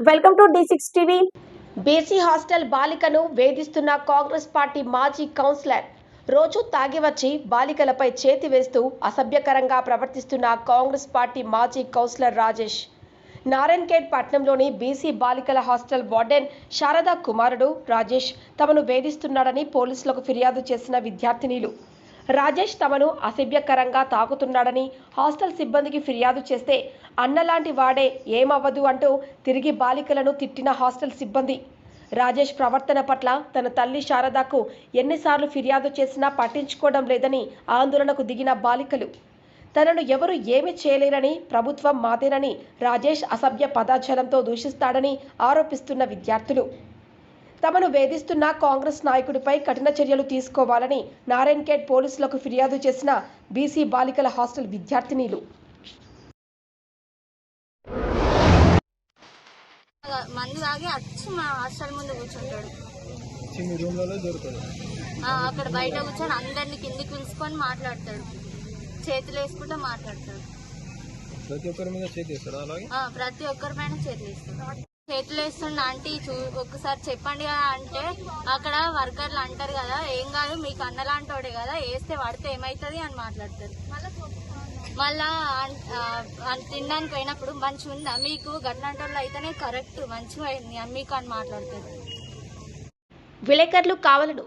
Welcome to D six TV. BC hostel బాలికను వేధిస్తున్న Congress party మాజీ కౌన్సిలర్ రోజు తాగి వచ్చి బాలికలపై చేతి వేస్తూ అసభ్యకరంగా ప్రవర్తిస్తున్న కాంగ్రెస్ పార్టీ మాజీ కౌన్సిలర్ రాజేష్. నారాయణఖేడ్ పట్నంలోని బీసీ బాలికల హాస్టల్ వార్డెన్ శారదా కుమారుడు రాజేష్ తమను వేధిస్తున్నాడని పోలీసులకు ఫిర్యాదు చేసిన విద్యార్థినీలు. రాజేష్ తమను అసభ్యకరంగా తాకుతున్నాడని హాస్టల్ సిబ్బందికి ఫిర్యాదు చేస్తే అన్నలాంటి వాడే ఏమవ్వదు అంటూ తిరిగి బాలికలను తిట్టిన హాస్టల్ సిబ్బంది. రాజేష్ ప్రవర్తన పట్ల తన తల్లి శారదాకు ఎన్నిసార్లు ఫిర్యాదు చేసినా పట్టించుకోవడం లేదని ఆందోళనకు దిగిన బాలికలు. తనను ఎవరు ఏమి చేయలేరని ప్రభుత్వం మాదేనని రాజేష్ అసభ్య పదాచలంతో దూషిస్తాడని ఆరోపిస్తున్న విద్యార్థులు. తమను వేధిస్తున్న కాంగ్రెస్ నాయకుడిపై కఠిన చర్యలు తీసుకోవాలని నారాయణఖేడ్ పోలీసులకు ఫిర్యాదు చేసిన బీసీ బాలికల హాస్టల్ విద్యార్థినీలు. మందు తాగి వచ్చి మా హాస్టల్ ముందు కూర్చుంటాడు. చిన్న రూమ్లలో దొరకదు ఆ, అక్కడ బయట కూర్చొని అందరిని కిందికి పిలుచుకొని మాట్లాడతాడు. చేతులు వేసుకుంటూ మాట్లాడతాడు. ప్రతి ఒక్కరి మీద చేతి ప్రతి ఒక్కరి పైన చేతులు వేస్తాడు. చేతులు వేస్తుండ ఆంటీ చూ ఒకసారి చెప్పండి కదా అంటే అక్కడ వర్కర్లు అంటారు కదా ఏం కాదు మీకు అన్నలాంటోడే కదా వేస్తే పడితే ఏమవుతుంది అని మాట్లాడతారు. మళ్ళా తినడానికి పోయినప్పుడు మంచిగా ఉందా? మీకు గట్లాంటి అయితేనే కరెక్ట్ మంచిగా అయింది మీకు అని మాట్లాడతారు. విలేకరులు కావలడు.